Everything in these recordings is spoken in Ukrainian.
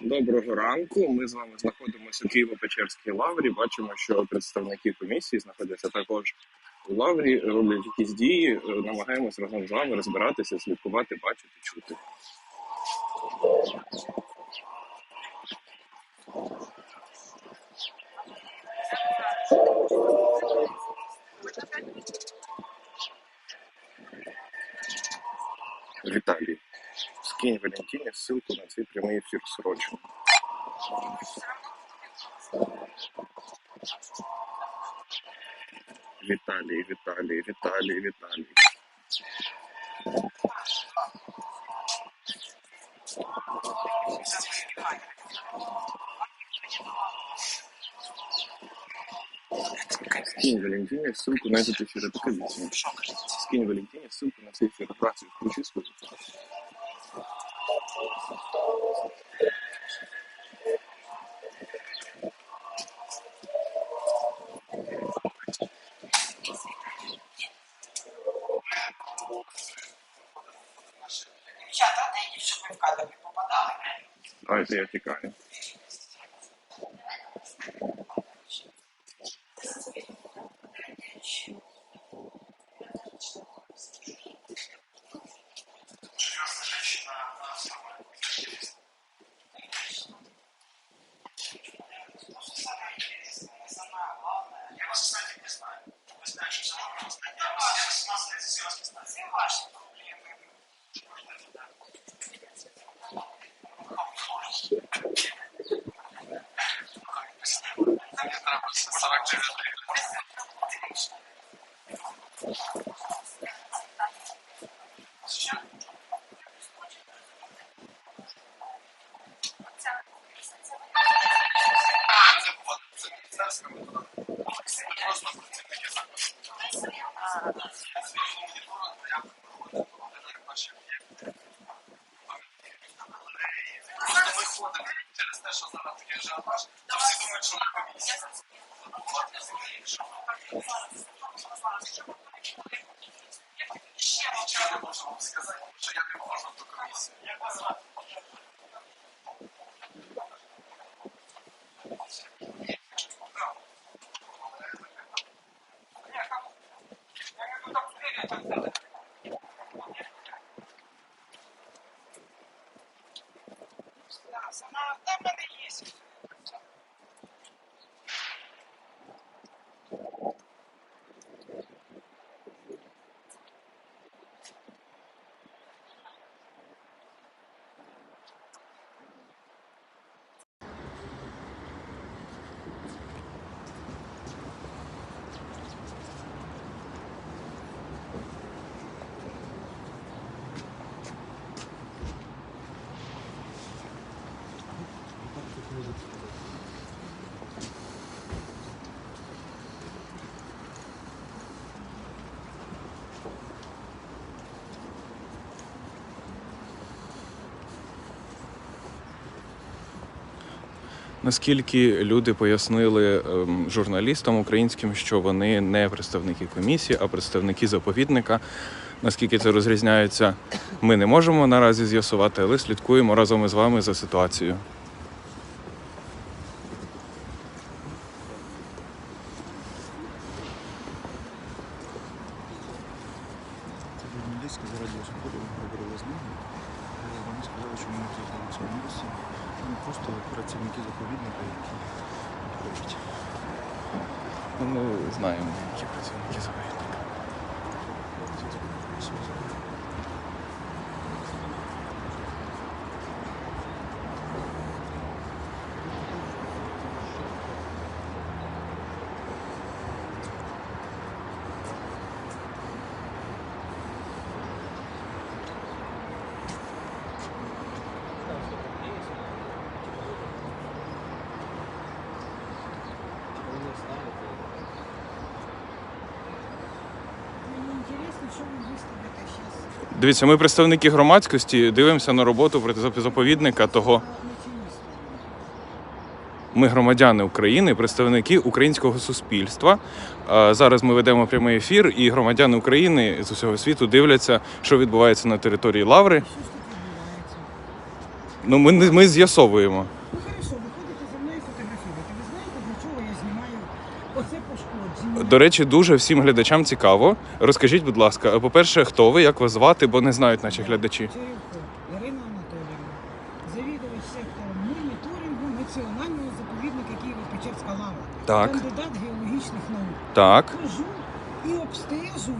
Доброго ранку. Ми з вами знаходимося у Києво-Печерській лаврі. Бачимо, що представники комісії знаходяться також у лаврі, роблять якісь дії. Е, Намагаємось разом з вами розбиратися, слідкувати, бачити, чути. Віталій, скинь Валентині ссылку на цей прямий ефір срочно. Віталій, Віталій, Віталій, Віталій. Скинь Валентине ссылку на этот эфир. Это комиссия. Скинь Валентине ссылку на все эфиры. Братья, включи свой. А, это я текаю. つながってるって。Наскільки люди пояснили ем, журналістам українським, що вони не представники комісії, а представники заповідника. Наскільки це розрізняється, ми не можемо наразі з'ясувати, але слідкуємо разом із вами за ситуацією. Це журналістська за радіо Свобода говорила з ними. Вони сказали, що тут на цьому місці. Вони просто працівники заповідника, які ходять. Ну, Ми знаємо, які працівники заповідника. Мені інтересно, що ви виставите зараз. Дивіться, ми представники громадськості, дивимося на роботу заповідника того. Ми громадяни України, представники українського суспільства. Зараз ми ведемо прямий ефір, і громадяни України з усього світу дивляться, що відбувається на території Лаври. Ну, ми, ми з'ясовуємо. Ну хорошо, ви ходите за мною фотографувати. Ви знаєте, для чого я знімаю оце пошкодження? До речі, дуже всім глядачам цікаво. Розкажіть, будь ласка, по-перше, хто ви, як вас звати, бо не знають наші глядачі. Ірина Анатоліївна, завідувач сектором моніторингу національного заповідника Києво-Печерська лава. Так. Кандидат геологічних наук. Так, Хожу і обстежую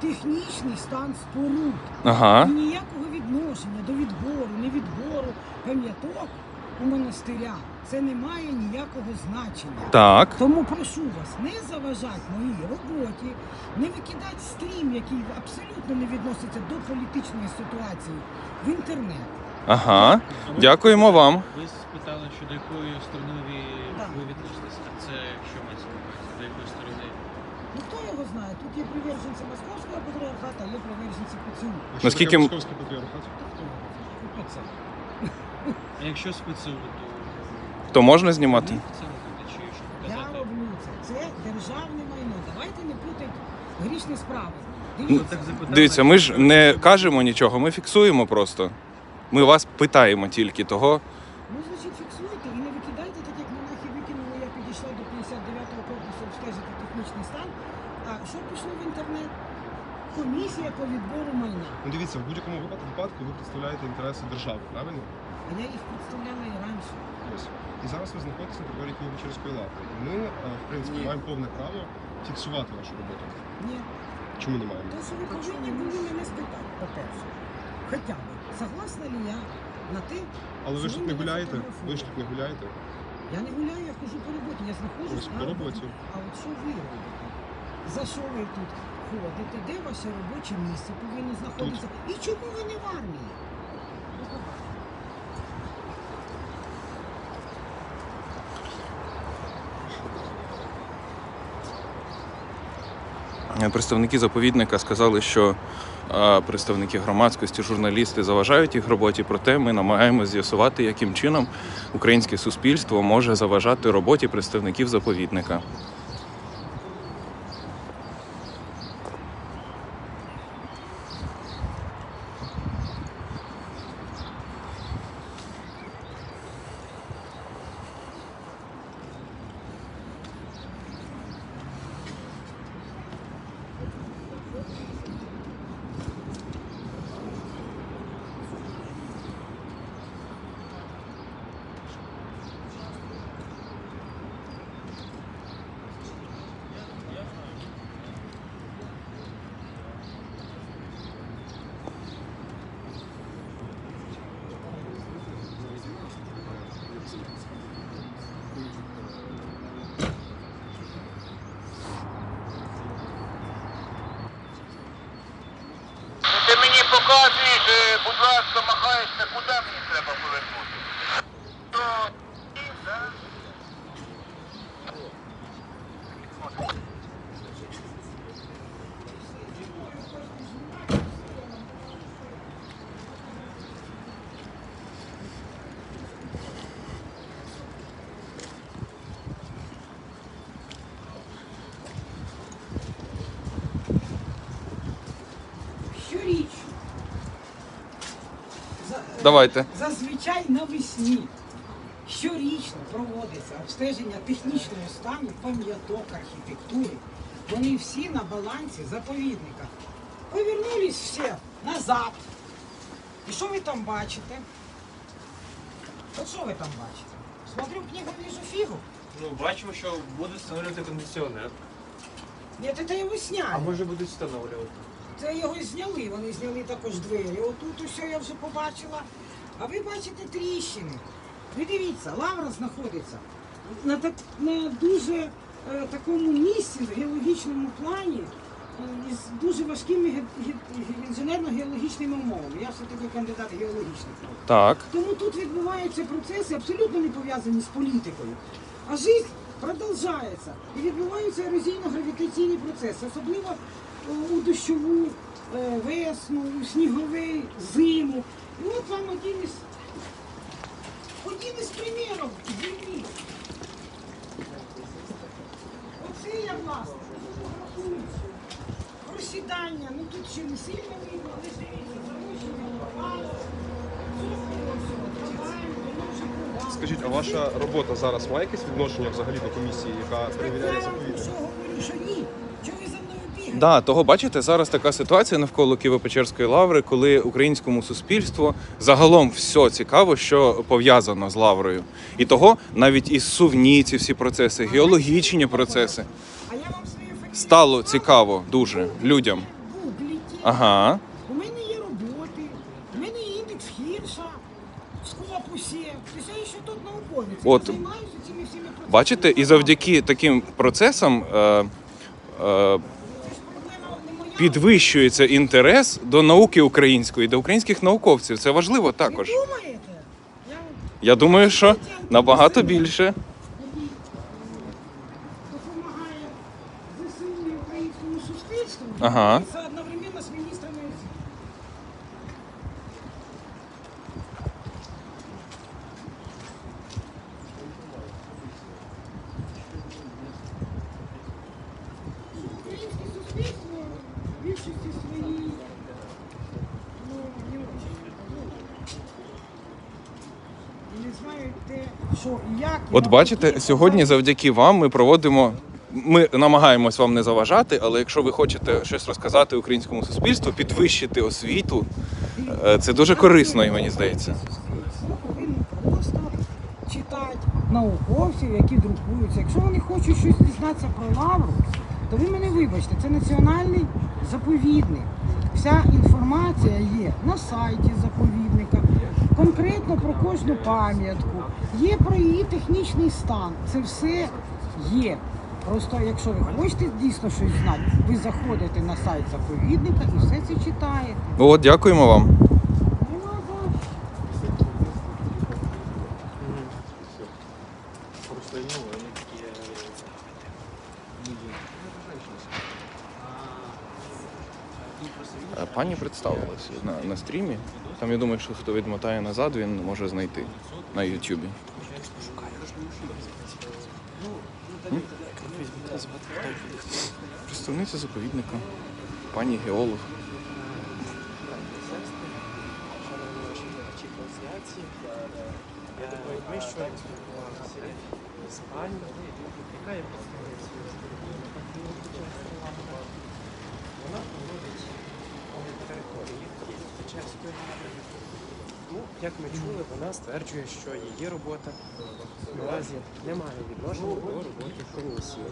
технічний стан споруд. ага, І ніякого відношення до відбору, не відбору пам'яток у монастиря. Це не має ніякого значення. так. Тому прошу вас, не заважати моїй роботі, не викидати стрім, який абсолютно не відноситься до політичної ситуації в інтернет. Ага. Дякуємо вам. Ви спитали, що до якої сторони ви, Так. ви відноситеся. Це що мається на увазі? До якої сторони? Ну хто його знає? Тут є приверженці Московського патріархату, а є приверженці ПЦУ. Наскільки м- Московський патріархат? А якщо спецу, то То можна знімати? Ні, це чи що Я показати? роблю це. Це державне майно. Давайте не плутайте грішні справи. Ну, Дивіться, так запитали. Дивіться, ми ж не кажемо нічого, ми фіксуємо просто. Ми вас питаємо тільки того. Ну, значить, фіксуйте і не викидайте, так як монахи викинули, я підійшла до 59-го корпусу обстежити технічний стан. А що пішло в інтернет? Комісія по відбору майна. Ну дивіться, в будь-якому випадку випадку ви представляєте інтереси держави, правильно? А я їх представляла і раніше. Ось. І зараз ви знаходитесь на території Києво-Печерської лаври. І ми, е, в принципі, Ні. маємо повне право фіксувати вашу роботу. Ні. Чому не маємо? То, що ви повинні були мене спитати, по-перше. Хоча б, согласна ли я на те, Але ви ж тут не мене гуляєте? Ви ж тут не гуляєте? я не гуляю, я хожу по роботі, я знаходжусь Ось на по роботі. А от що ви робите? За що ви тут ходите? Де ваше робоче місце повинно знаходитися? І чому ви не в армії? Представники заповідника сказали, що е, представники громадськості, журналісти заважають їх роботі. Проте ми намагаємося з'ясувати, яким чином українське суспільство може заважати роботі представників заповідника. Ти мені показуєш, е, будь ласка, махаєшся, куди мені треба повернути? То... да? Щорічно. За- е, Давайте. Зазвичай навесні щорічно проводиться обстеження технічного стану пам'яток архітектури. Вони всі на балансі заповідника. Повернулись всі назад. І що ви там бачите? От що ви там бачите? Смотрю книгу, вижу фігу. Ну, бачимо, що будуть встановлювати кондиціонер. Ні, це його сняли. може будуть встановлювати. Це його зняли, вони зняли також двері. Отут усе я вже побачила. А ви бачите тріщини. Ви дивіться, лавра знаходиться на, так, на дуже е, такому місці в геологічному плані е, із дуже важкими ге- ге- інженерно-геологічними умовами. Я все-таки кандидат геологічних наук. Так. Тому тут відбуваються процеси абсолютно не пов'язані з політикою. А життя продовжується. І відбуваються ерозійно-гравітаційні процеси, особливо у дощову е, весну, у сніговий зиму. І от вам один із, один із примірів землі. Це я власне. Просідання, ну тут ще не сильно видно, але дивіться, заручення попало. Скажіть, а ваша робота зараз має якесь відношення взагалі до комісії, яка перевіряє Я вам що говорю, що ні. Да, того бачите, зараз така ситуація навколо Києво-Печерської лаври, коли українському суспільству загалом все цікаво, що пов'язано з лаврою. І того навіть і сувні ці всі процеси, геологічні процеси стало цікаво дуже людям. Ага. У мене є роботи, у мене є індекс Хірша, Скопусе. Тобто я ще тут науковець. От. Я займаюся цими всіми процесами. Бачите, і завдяки таким процесам е, е. Підвищується інтерес до науки української, до українських науковців. Це важливо також. Ви думаєте? Я думаю, що набагато більше. допомагає ЗСУ українському суспільству. Ага. І Це одновременно з міністрами освіти. Українське суспільство в більшості своїй ну, не очень. І не знають те, що і як. і От бачите, сьогодні завдяки вам ми проводимо. Ми намагаємось вам не заважати, але якщо ви хочете щось розказати українському суспільству, підвищити освіту, е, це дуже корисно, і мені здається. Просто читати науковців, які друкуються. Якщо вони хочуть щось дізнатися про лавру, то ви мене вибачте, це національний заповідник. Вся інформація є на сайті заповідника, конкретно про кожну пам'ятку, є про її технічний стан. Це все є. Просто якщо ви хочете дійсно щось знати, ви заходите на сайт заповідника і все це читаєте. О, дякуємо вам. Нема за що. Просто ну, вони такі. Е, Пані представилася на, на стрімі. Там я думаю, що хто відмотає назад, він може знайти на Ютубі. Представниця заповідника, пані геолог. Ми з пані, яка є представницею Вона проводить території Печерської ради. Ну, як ми чули, вона стверджує, що її робота наразі не має відношення до роботи комісії.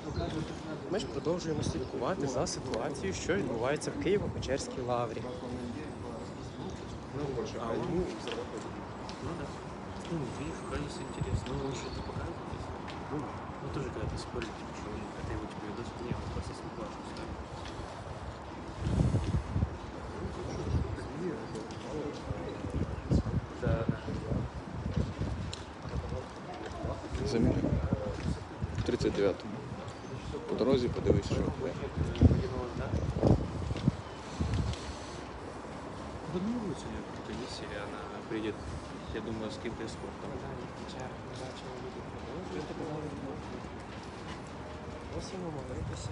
Ми ж продовжуємо слідкувати за ситуацією, що відбувається в Києво-Печерській лаврі. Ну, а ну, ну, видишь, интересно. Ну, он что-то показывает. Ну, тоже когда-то спорили, типа, что это его каким-то эскортом. Просимо молитися.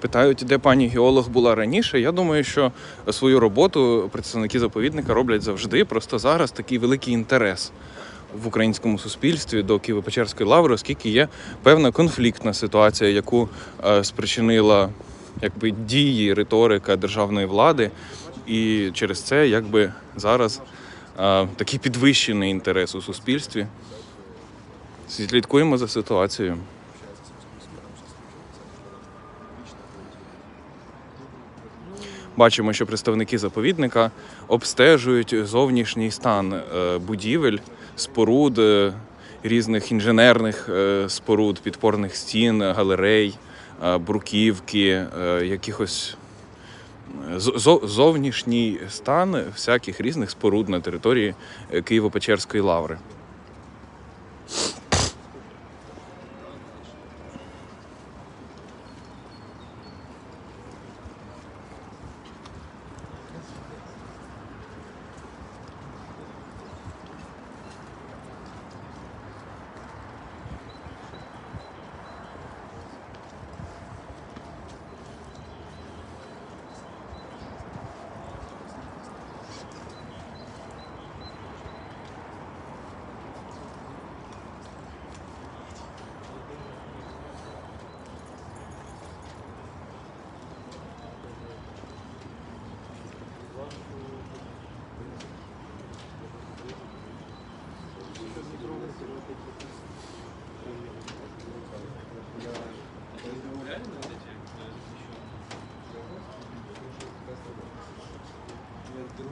Питають, де пані геолог була раніше. Я думаю, що свою роботу представники заповідника роблять завжди. Просто зараз такий великий інтерес в українському суспільстві до Києво-Печерської лаври, оскільки є певна конфліктна ситуація, яку е, спричинила якби дії, риторика державної влади. І через це якби зараз е, такий підвищений інтерес у суспільстві. Слідкуємо за ситуацією. Бачимо, що представники заповідника обстежують зовнішній стан е, будівель, споруд, е, різних інженерних е, споруд, підпорних стін, галерей, бруківки, якихось зовнішній стан всяких різних споруд на території Києво-Печерської лаври.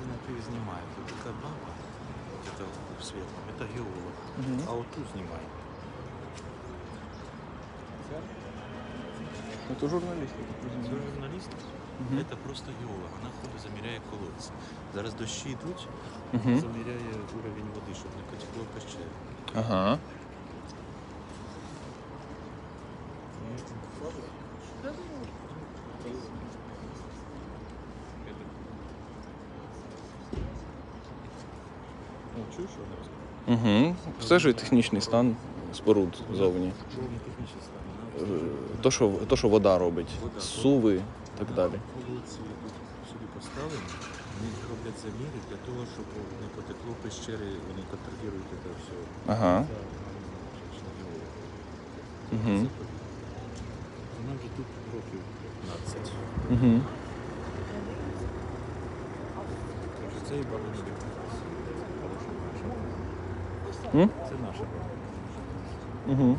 Ну, на ты снимает. Вот эта баба, вот это в светлом, это геолог. А вот тут снимает. Це журналісти. Це журналіст, це просто геолог. Вона ходить, заміряє колодці. Зараз дощі йдуть, Угу. заміряє уровень води, щоб не потекло пещери. Ага. Угу. Стежує технічний стан споруд зовні. Е, То, що, то, що вода робить, суви і так далі. Тут сюди поставлені, вони роблять заміри для того, щоб не потекло пещери, вони контролюють це все. Ага. Це вона вже тут років 15. Угу. Це і. М? Це наша баба. Угу.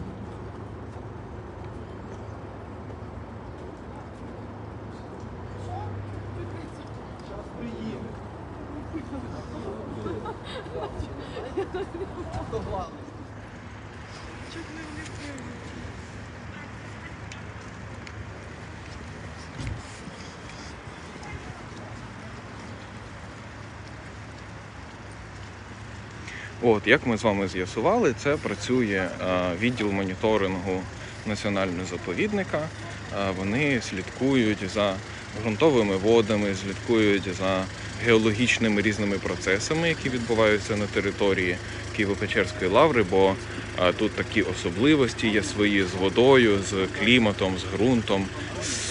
От, як ми з вами з'ясували, це працює е, відділ моніторингу національного заповідника. Е, Вони слідкують за ґрунтовими водами, слідкують за геологічними різними процесами, які відбуваються на території Києво-Печерської лаври, бо е, тут такі особливості є свої з водою, з кліматом, з ґрунтом,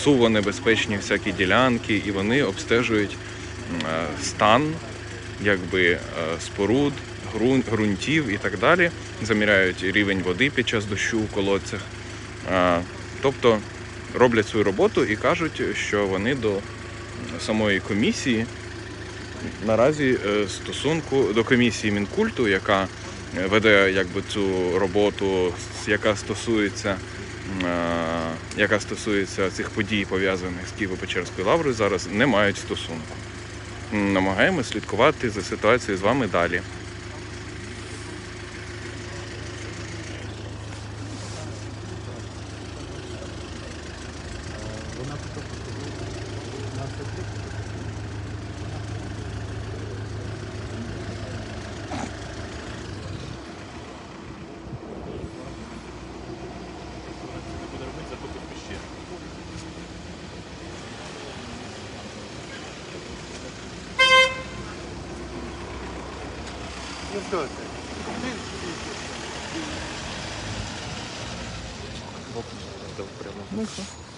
суво небезпечні всякі ділянки, і вони обстежують стан якби споруд, ґрунтів і так далі. Заміряють рівень води під час дощу у колодцях. Тобто роблять свою роботу і кажуть, що вони до самої комісії наразі е, стосунку до комісії Мінкульту, яка е, веде якби цю роботу, яка стосується. Яка стосується цих подій, пов'язаних з Києво-Печерською лаврою, зараз не мають стосунку намагаємося слідкувати за ситуацією з вами далі. E o Tuta? Dar.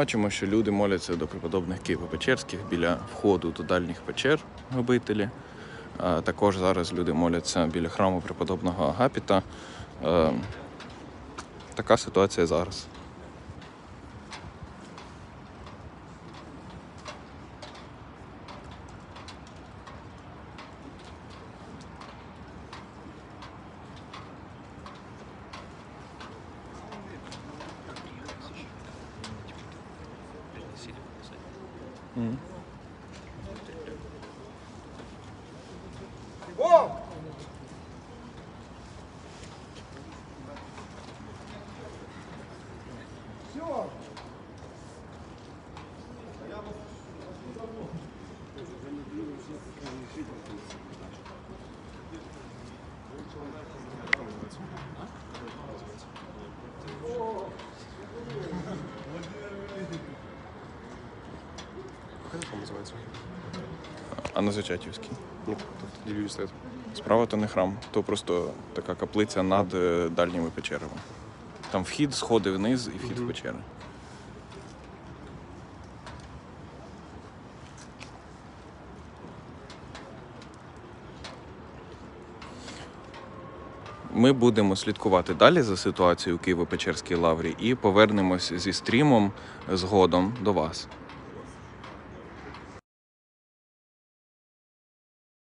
Бачимо, що люди моляться до преподобних Києво-Печерських біля входу до дальніх печер обителі. Також зараз люди моляться біля храму преподобного Агапіта. Е, Така ситуація зараз. Як це називається? А на Зачатівській. Ну, тобто Лілію стоїть. Справа то не храм, то просто така каплиця над е, дальніми печерами. Там вхід, сходи вниз і вхід в печери. Ми будемо слідкувати далі за ситуацією у Києво-Печерській лаврі і повернемось зі стрімом згодом до вас.